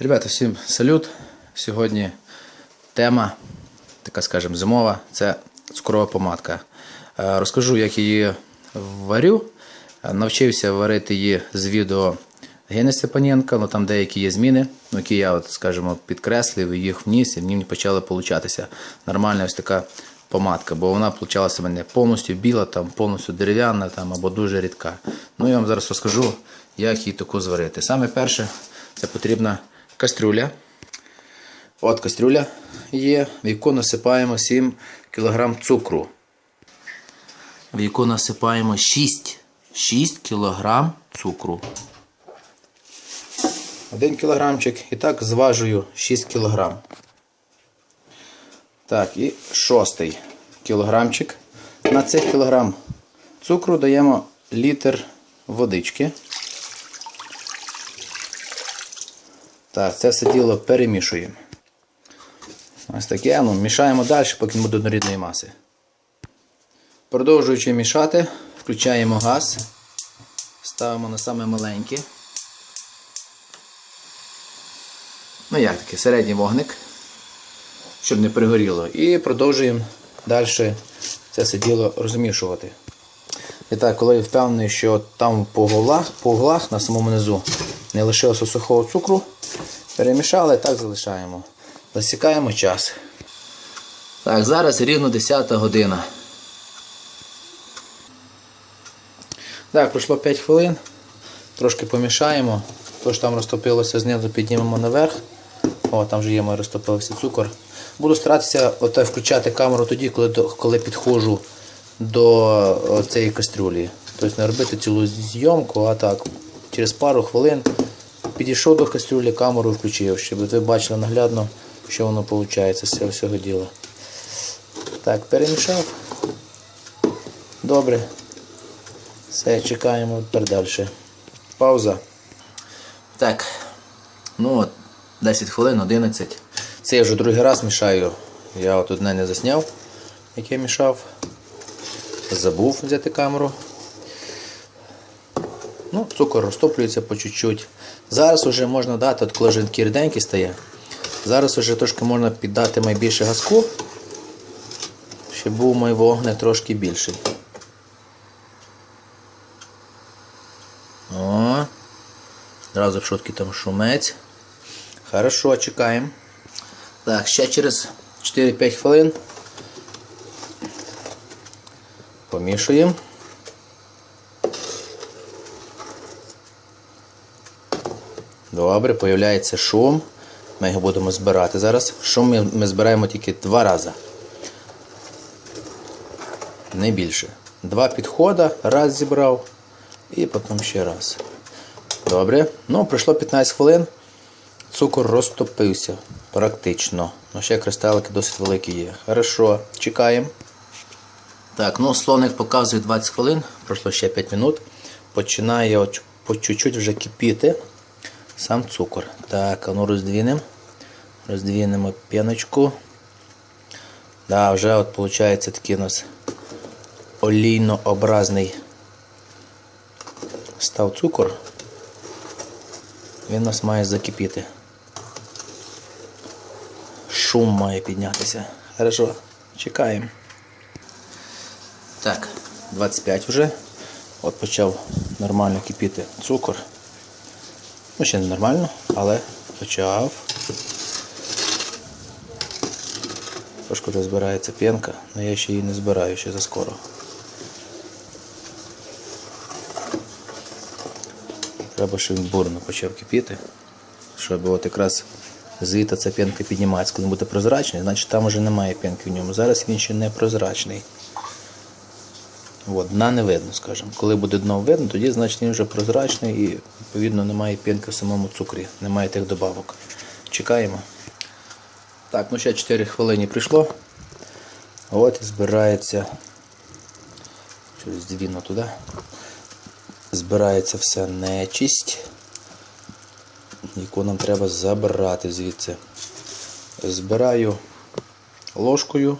Ребята, всім салют. Сьогодні тема, така скажемо, зимова, це цукрова помадка. Е, Розкажу, як її варю. Е, Навчився варити її з відео Гени Степаненка, ну там деякі є зміни, ну, які я, от, скажімо, підкреслив, їх вніс, і мені почала получатися нормальна ось така помадка, бо вона получалася в мене повністю біла, там, повністю дерев'яна там, або дуже рідка. Ну я вам зараз розкажу, як її таку зварити. Саме перше, це потрібна кастрюля. От кастрюля є, в яку насипаємо 7 кг цукру. В яку насипаємо 6, 6 кг цукру. 1 кілограмчик. І так зважую 6 кг. Так, і шостий кілограмчик. На цих кілограм цукру даємо літр водички. Так, це все діло перемішуємо. Ось таке, ну, мішаємо далі, поки буде однорідної маси. Продовжуючи мішати, включаємо газ, ставимо на саме маленьке. Ну як таке, середній вогник, щоб не пригоріло. І продовжуємо далі це все діло розмішувати. І так, коли я впевнений, що там по углах, по углах на самому низу не лишилося сухого цукру, перемішали, так залишаємо. Засікаємо час. Так, зараз рівно 10 година. Так, пройшло 5 хвилин. Трошки помішаємо. То, що там розтопилося знизу, піднімемо наверх. О, там вже є мій розтопився цукор. Буду старатися оте включати камеру тоді, коли, коли підходжу до цієї кастрюлі. Тобто не робити цілу зйомку, а так. Через пару хвилин підійшов до кастрюлі, камеру включив, щоб ви бачили наглядно, що воно виходить з цього всього діла. Так, перемішав. Добре. Все, чекаємо тепер далі. Пауза. Так. Ну от, 10 хвилин, 11. Це я вже другий раз мішаю. Я от одне не засняв, як я мішав. Забув взяти камеру. Ну, цукор розтоплюється по чуть-чуть. Зараз вже можна дати, от коли вже такий ріденький стає, зараз вже трошки можна піддати найбільше газку, щоб був мій вогник трошки більший. О, Зразу в шутки там шумець. Хорошо, чекаємо. Так, ще через 4-5 хвилин. Помішуємо. Добре, появляється шум. Ми його будемо збирати зараз. Шум ми, ми збираємо тільки два рази. Не більше. Два підходи, раз зібрав і потім ще раз. Добре. Ну, пройшло 15 хвилин. Цукор розтопився практично. Ну, ще кристалики досить великі є. Хорошо, чекаємо. Так, ну слоник показує 20 хвилин, пройшло ще 5 минут. Починає по чуть-чуть вже кипіти сам цукор. Так, а ну роздвінемо. Роздвінемо піночку. Да, вже от виходить такий у нас олійно-образний став цукор. Він у нас має закипіти. Шум має піднятися. Хорошо, чекаємо. Так, 25 вже. От почав нормально кипіти цукор. Ну, ще не нормально, але почав. Трошки вже збирається п'янка, але я ще її не збираю ще заскоро. Треба, щоб він бурно почав кипіти, щоб от якраз звідти ця п'янка піднімається. Коли буде прозрачний, значить там вже немає п'янки в ньому. Зараз він ще не прозрачний. От, дна не видно, скажімо. Коли буде дно видно, тоді значить він вже прозрачний і відповідно немає п'янки в самому цукрі, немає тих добавок. Чекаємо. Так, ну ще 4 хвилини прийшло. От і збирається. Через двіно туди. Збирається вся нечисть, яку нам треба забрати звідси. Збираю ложкою.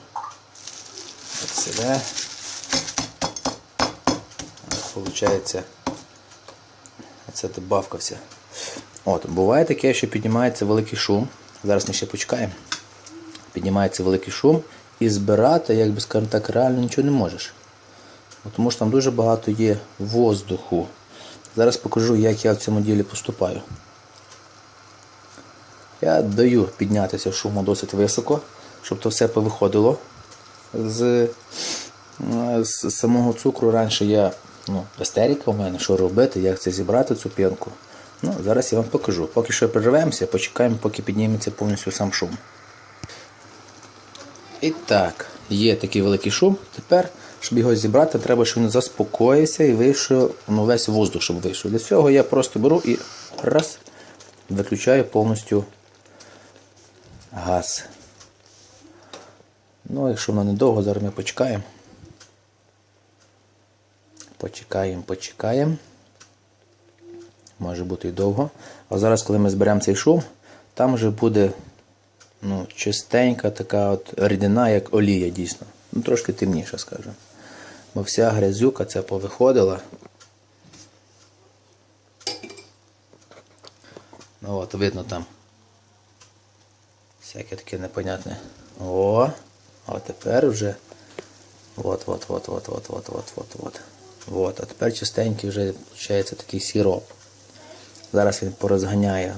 От сюди. Получається, це добавка вся. От, буває таке, що піднімається великий шум. Зараз ми ще почекаємо. Піднімається великий шум і збирати, як би скажімо так, реально нічого не можеш. Тому що там дуже багато є воздуху. Зараз покажу, як я в цьому ділі поступаю. Я даю піднятися шуму досить високо, щоб то все повиходило з, з самого цукру. Раніше я ну, істерика у мене, що робити, як це зібрати цю п'янку. Ну, зараз я вам покажу. Поки що переживемося, почекаємо, поки підніметься повністю сам шум. І так, є такий великий шум. Тепер, щоб його зібрати, треба, щоб він заспокоївся і вийшов ну, весь воздух, щоб вийшов. Для цього я просто беру і раз, виключаю повністю газ. Ну, якщо воно недовго, зараз ми почекаємо. Почекаємо, почекаємо. Може бути і довго. А зараз, коли ми зберемо цей шум, там вже буде ну, чистенька така от рідина, як олія дійсно. Ну, трошки темніша, скажімо. Бо вся грязюка ця повиходила. Ну от, видно там. Всяке таке непонятне. О, а тепер вже. От, от, а тепер чистенький вже виходить такий сироп. Зараз він порозганяє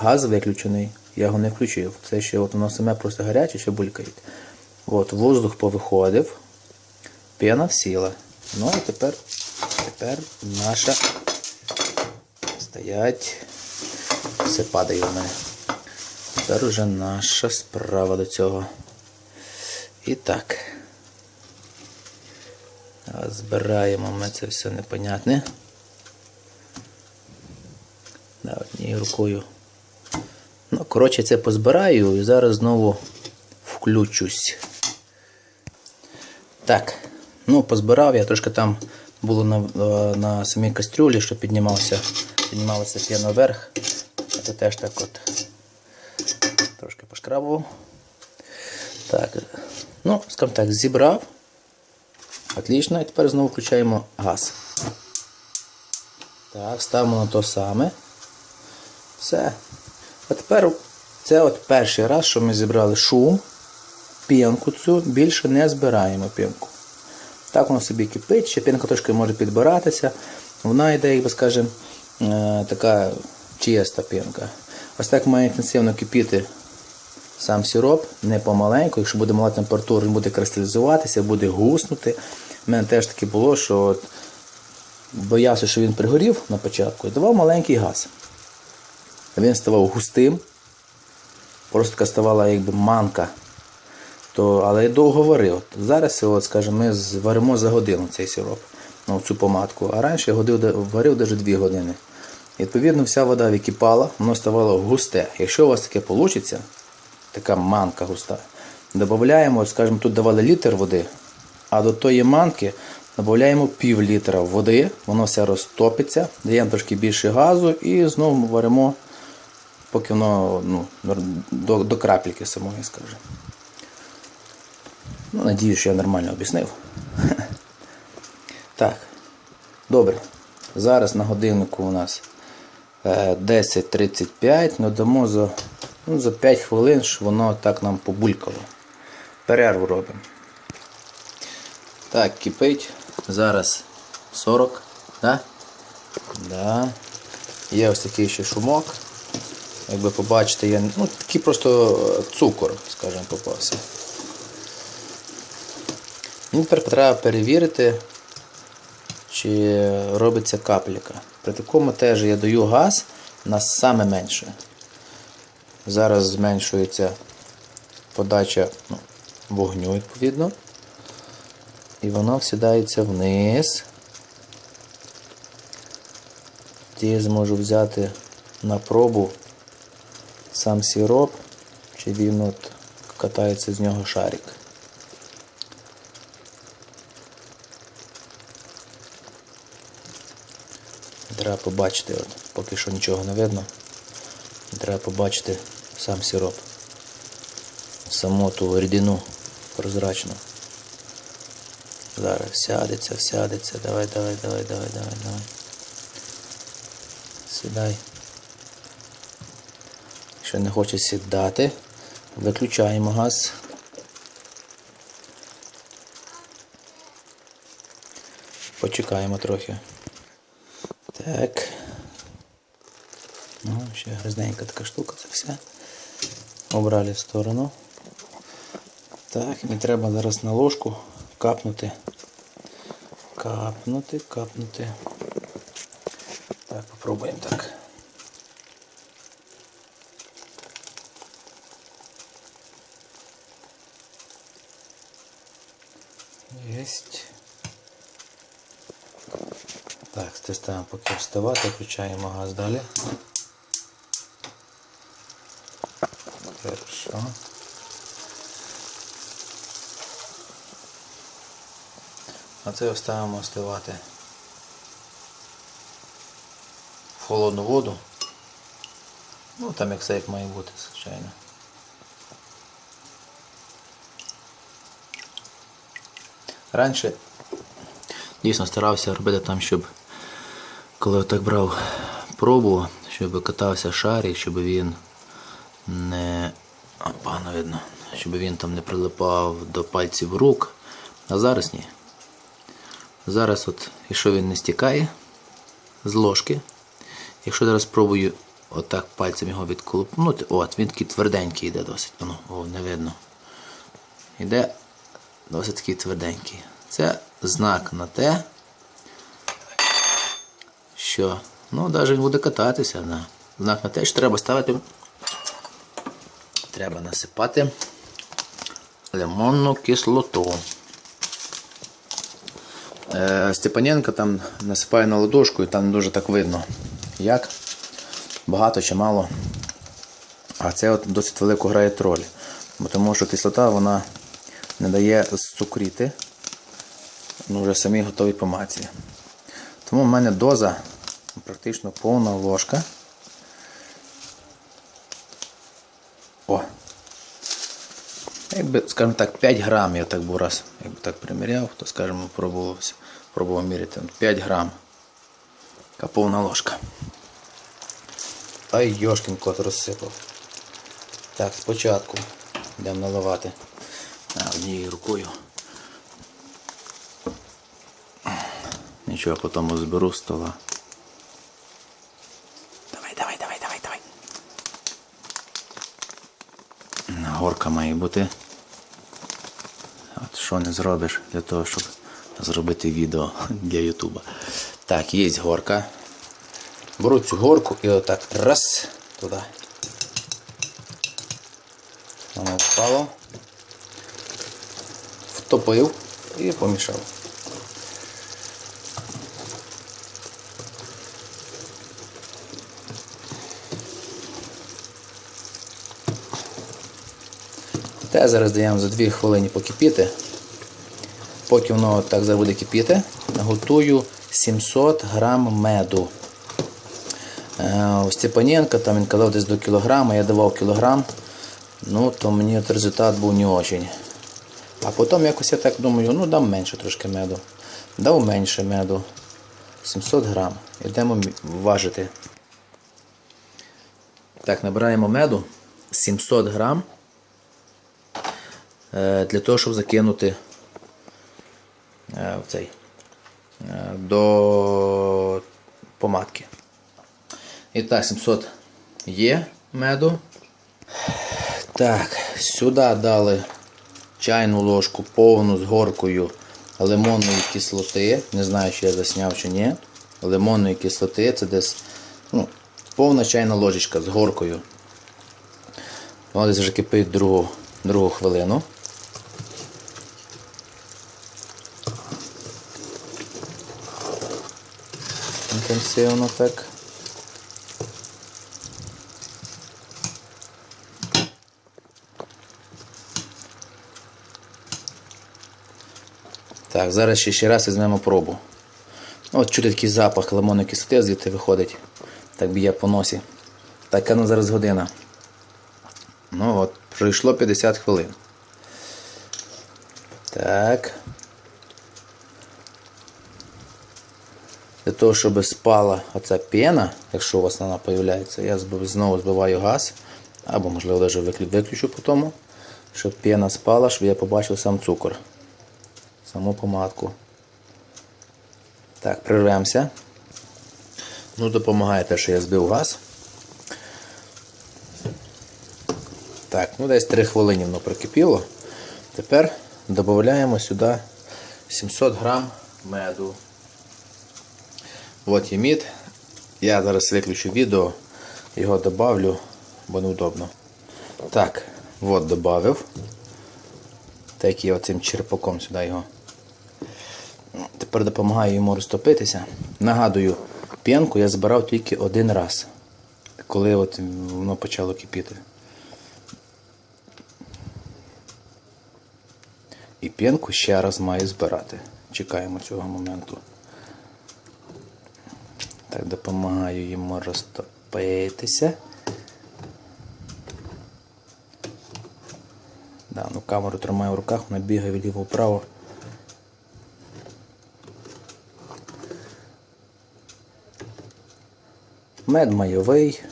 газ виключений, я його не включив. Це ще от воно саме просто гаряче, ще булькає. От, воздух повиходив, пена сіла. Ну а тепер, тепер наша стоять. Все падає в мене. Тепер уже наша справа до цього. І так. Збираємо ми це все непонятне. Да, однією рукою. Ну, коротше, це позбираю і зараз знову включусь. Так, ну, позбирав я трошки там було на, е, на самій кастрюлі, що піднімався, піднімалася п'яна вверх. Це теж так от трошки пошкрабував. Так, ну, скажімо так, зібрав. Отлично, і тепер знову включаємо газ. Так, ставимо на то саме. Все. А тепер це от перший раз, що ми зібрали шум, пінку цю, більше не збираємо пінку. Так воно собі кипить, ще пінка трошки може підбиратися. Вона йде, як би скажемо, е, така чиста пінка. Ось так має інтенсивно кипіти сам сироп, не помаленьку. Якщо буде мала температура, він буде кристалізуватися, буде гуснути. У мене теж таке було, що от боявся, що він пригорів на початку і давав маленький газ. Він ставав густим, просто така ставала якби манка. То, але я довго варив. Зараз, от, скажімо, ми зваримо за годину цей сироп, ну, цю помадку. А раніше я годив, варив навіть 2 години. І, відповідно, вся вода википала, воно ставало густе. Якщо у вас таке вийде, така манка густа, додаємо, скажімо, тут давали літр води, а до тої манки додаємо пів літра води, воно все розтопиться, даємо трошки більше газу і знову варимо, поки воно ну, до, до крапельки самої, скажімо. Ну, надіюсь, що я нормально об'яснив. Так, добре. Зараз на годиннику у нас е, 10.35, ну за, ну, за 5 хвилин, щоб воно так нам побулькало. Перерву робимо. Так, кипить. Зараз 40. Да? Да. Є ось такий ще шумок. Як ви побачите, є ну, такий просто цукор, скажімо, попався. Мені тепер треба перевірити, чи робиться капелька. При такому теж я даю газ на саме менше. Зараз зменшується подача ну, вогню, відповідно. І воно всідається вниз. Я зможу взяти на пробу сам сироп, чи він от катається з нього шарик. Треба побачити, от, поки що нічого не видно. Треба побачити сам сироп. Саму ту рідину прозрачну. Зараз сядеться, сядеться. Давай, давай, давай, давай, давай, давай. Сідай. Якщо не хоче сідати, виключаємо газ. Почекаємо трохи. Так. Ну, ще грязненька така штука, це все. Обрали в сторону. Так, мені треба зараз на ложку капнути. Капнути, капнути. Так, попробуємо так. Єсть. Так, ставимо поки вставати, включаємо газ далі. Хорошо. А це ставимо остивати в холодну воду. Ну там як як має бути, звичайно. Раніше дійсно старався робити там, щоб коли так брав пробу, щоб катався шарик, щоб він не. А, погано видно, щоб він там не прилипав до пальців рук. А зараз ні. Зараз, от, якщо він не стікає з ложки, якщо зараз спробую отак пальцем його відколупнути, от, він такий тверденький йде досить. Воно, о, не видно. Йде досить такий тверденький. Це знак на те, що ну, навіть він буде кататися. Да. Знак на те, що треба ставити. Треба насипати лимонну кислоту. Е, Степаненко там насипає на ладошку і там не дуже так видно, як багато чи мало. А це от досить велику грає роль. Бо тому що кислота вона не дає зцукріти ну, вже самі готові помаці. Тому в мене доза практично повна ложка. О! Якби, скажімо так, 5 грам я так був раз, якби так приміряв, то скажімо, пробував, пробував міряти. 5 грам. Така повна ложка. Ай, йошкін кот розсипав. Так, спочатку йдемо наливати однією рукою. Нічого, потім зберу з стола. Давай, давай, давай, давай, давай. Горка має бути. Що не зробиш для того, щоб зробити відео для Ютуба. Так, є горка. Беру цю горку і отак раз туди. Воно впало. Втопив і помішав. Те зараз даємо за 2 хвилини покипіти. Поки воно так зараз буде кипіти, готую 700 грам меду. Е, У Степаненка там він казав десь до кілограма, я давав кілограм, ну то мені от результат був не очень. А потім якось я так думаю, ну дам менше трошки меду. Дав менше меду. 700 грам. Йдемо важити. Так, набираємо меду 700 грам. Е, Для того, щоб закинути е, в цей, е, до помадки. І так, 700 є меду. Так, сюди дали чайну ложку повну з горкою лимонної кислоти. Не знаю, чи я засняв чи ні. Лимонної кислоти це десь ну, повна чайна ложечка з горкою. Вона десь вже кипить другу, другу хвилину. Інтенсивно так. Так, зараз ще, ще раз візьмемо пробу. От чути такий запах лимонної кислоти звідти виходить. Так б'є по носі. Така на зараз година. Ну от, пройшло 50 хвилин. Так. Для того, щоб спала оця пена, якщо у вас вона з'являється, я знову збиваю газ, Або, можливо, навіть виключу по тому, щоб піна спала, щоб я побачив сам цукор. Саму помадку. Так, прирвемося. Ну, допомагає те, що я збив газ. Так, ну десь 3 хвилини воно прокипіло. Тепер додаємо сюди 700 грам меду. От є мід. Я зараз виключу відео, його добавлю, бо неудобно. Так, от додав. Так я оцим черпаком сюди його. Тепер допомагаю йому розтопитися. Нагадую, п'янку я збирав тільки один раз, коли от воно почало кипіти. І п'янку ще раз маю збирати. Чекаємо цього моменту. Так, допомагаю йому розтопитися. Да, ну камеру тримаю в руках, вона бігає вліво-вправо. Мед майовий,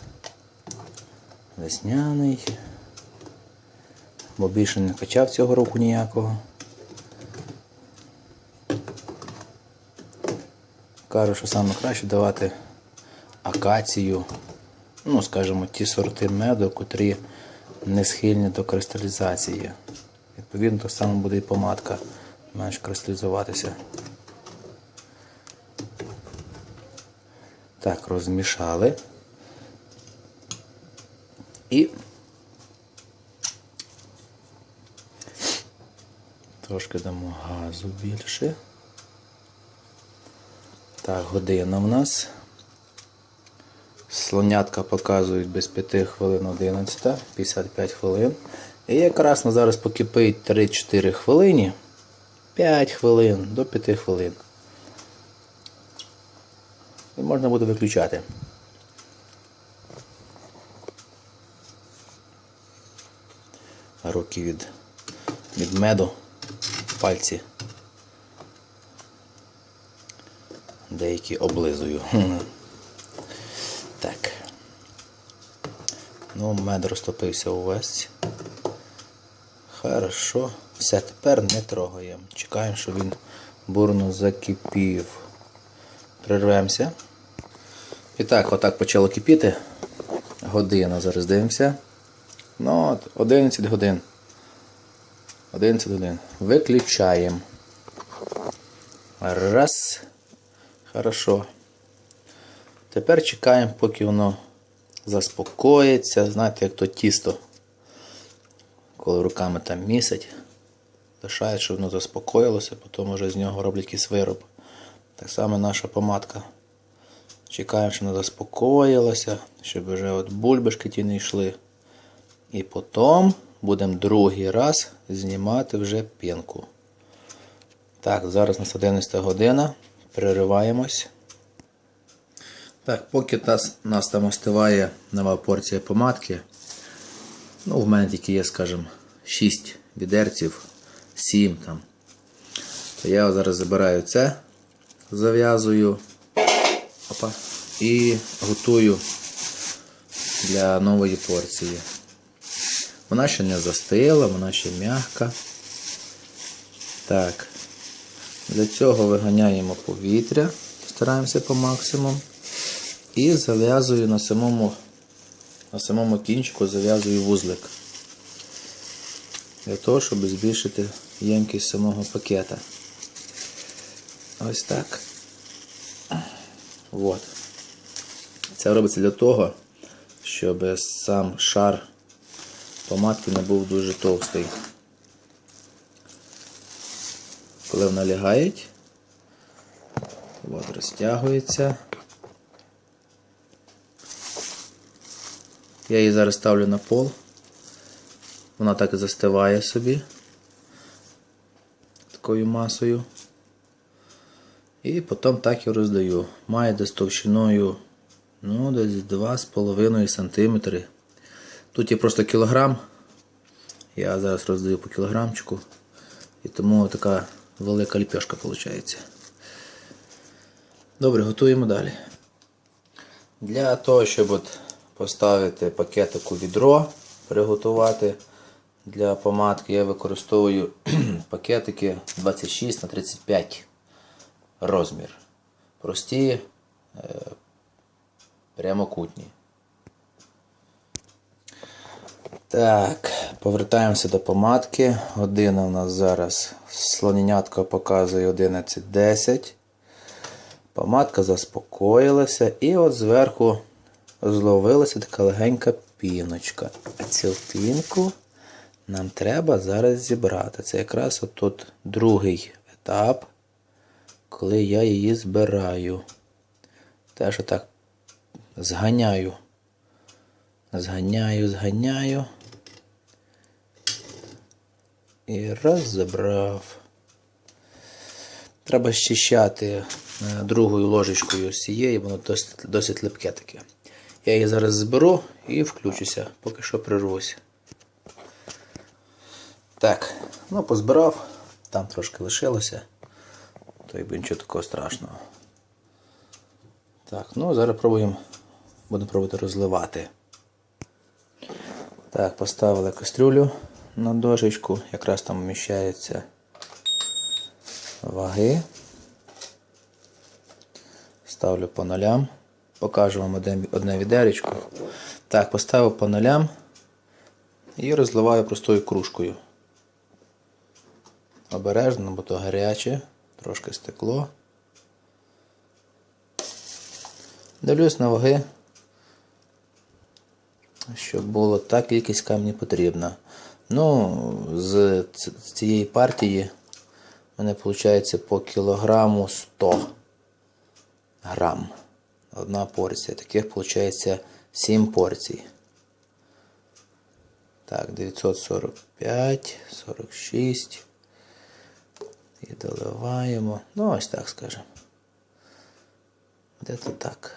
весняний, бо більше не качав цього року ніякого. Кажу, що саме краще давати акацію, ну, скажімо, ті сорти меду, котрі не схильні до кристалізації. Відповідно, так само буде і помадка менш кристалізуватися. Так, розмішали. І трошки дамо газу більше. Так, година в нас. Слонятка показують без 5 хвилин 11, 55 хвилин. І якраз на зараз покипить 3-4 хвилини. 5 хвилин до 5 хвилин. І можна буде виключати. Руки від, від меду, пальці. Деякі облизую. Так. Ну, мед розтопився увесь. Хорошо. Все, тепер не трогаємо. Чекаємо, щоб він бурно закипів. Прервемося. І так, отак почало кипіти. Година зараз дивимося. Ну, от, 11 годин. 11 годин. Виключаємо. Раз. Хорошо. Тепер чекаємо, поки воно заспокоїться. Знаєте, як то тісто. Коли руками там місять. Лишають, щоб воно заспокоїлося, потім вже з нього роблять якийсь вироб. Так само наша помадка. Чекаємо, щоб вона заспокоїлася, щоб вже от бульбашки ті не йшли. І потім будемо другий раз знімати вже пінку. Так, зараз у нас 11 година. Перериваємось. Так, поки нас, нас там остиває нова порція помадки. Ну, в мене тільки є, скажімо, 6 відерців, 7 там. То я зараз забираю це, зав'язую і готую для нової порції. Вона ще не застила, вона ще м'яка. Так. Для цього виганяємо повітря, стараємося по максимуму. І зав'язую на самому, на самому кінчику зав'язую вузлик. Для того, щоб збільшити ємкість самого пакета. Ось так. От. Це робиться для того, щоб сам шар помадки не був дуже товстий. Коли вона лягає, от розтягується. Я її зараз ставлю на пол. Вона так і застиває собі такою масою. І потім так і роздаю. Має десь товщиною ну, десь 2,5 см. Тут є просто кілограм. Я зараз роздаю по кілограмчику. І тому така велика ліпешка виходить. Добре, готуємо далі. Для того, щоб от поставити пакетик у відро, приготувати для помадки, я використовую пакетики 26 на 35 розмір. Прості, е, прямокутні. Так, повертаємося до помадки. Година у нас зараз слоненятко показує 11.10. Помадка заспокоїлася і от зверху зловилася така легенька піночка. А цю пінку нам треба зараз зібрати. Це якраз отут другий етап, коли я її збираю. Теж отак зганяю. Зганяю, зганяю. І раз забрав. Треба щищати е, другою ложечкою з цієї, воно досить, досить липке таке. Я її зараз зберу і включуся, поки що прирвусь. Так, ну позбирав, там трошки лишилося, то якби нічого такого страшного. Так, ну зараз пробуємо, будемо пробувати розливати. Так, поставили кастрюлю на дошечку, якраз там вміщаються ваги. Ставлю по нулям. Покажу вам одне, відеречко. Так, поставив по нулям і розливаю простою кружкою. Обережно, бо то гаряче, трошки стекло. Дивлюсь на ваги, щоб було та кількість камні потрібна. Ну, з цієї партії у мене виходить по кілограму 100 грам. Одна порція. Таких виходить 7 порцій. Так, 945, 46. І доливаємо. Ну, ось так скажемо. Де-то так.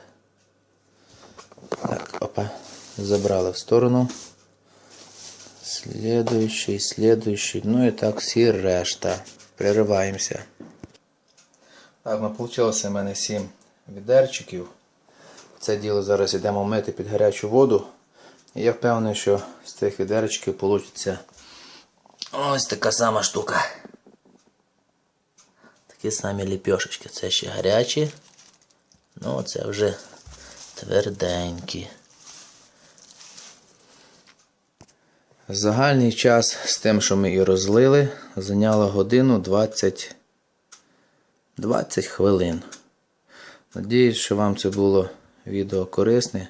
Так, опа. Забрали в сторону. Следующий, следующий. Ну і так всі решта. Перериваємося. Так, ну вийшло в мене 7 відерчиків. Це діло зараз йдемо мити під гарячу воду. І я впевнений, що з цих відерчиків вийде ось така сама штука. Такі самі ліпьошечки. Це ще гарячі. Ну, це вже тверденькі. Загальний час з тим, що ми і розлили, зайняло годину 20, 20 хвилин. Надіюсь, що вам це було відео корисне.